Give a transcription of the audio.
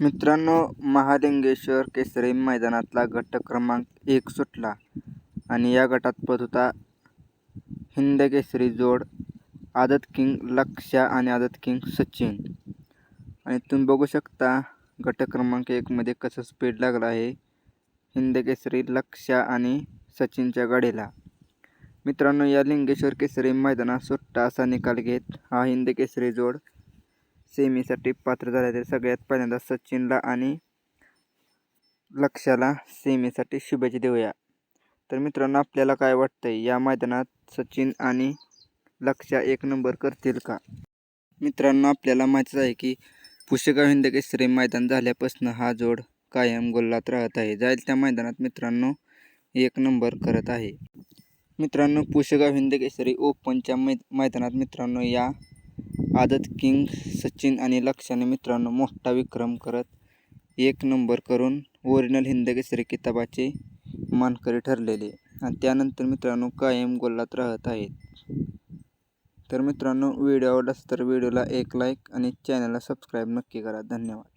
मित्रांनो महालिंगेश्वर केसरी मैदानातला गट क्रमांक एक सुटला आणि या गटात पद होता हिंद केसरी जोड आदत किंग लक्ष्या आणि आदत किंग सचिन. आणि तुम्ही बघू शकता गट क्रमांक एकमध्ये कसं स्पीड लागला आहे हिंद केसरी लक्ष्या आणि सचिनच्या गाडीला. मित्रांनो या लिंगेश्वर केसरी मैदानात सुट्टा असा निकाल घेत हा हिंद केसरी जोड सेमीसाठी पात्र झाले तर सगळ्यात पहिल्यांदा सचिनला आणि लक्ष्याला सेमीसाठी शुभेच्छा देऊया. तर मित्रांनो आपल्याला काय वाटतंय? या मैदानात सचिन आणि लक्ष्या एक नंबर करतील का? मित्रांनो आपल्याला माहितीच आहे की पुशेगाव हिंद मैदान झाल्यापासून हा जोड कायम गोल्लात राहत आहे. जाईल त्या मैदानात मित्रांनो एक नंबर करत आहे. मित्रांनो पुशेगाव हिंद ओपनच्या मै मैदानात मित्रांनो या आदत किंग सचिन आणि लक्षाने मित्रांनो मोठा विक्रम करत एक नंबर करून ओरिजिनल हिंदकेसरी किताबाचे मानकरी ठरलेले. आणि त्यानंतर मित्रांनो कायम गोल्लात राहत आहेत. तर मित्रांनो व्हिडिओ आवडलास तर व्हिडिओला एक लाईक आणि चॅनलला सबस्क्राईब नक्की करा. धन्यवाद.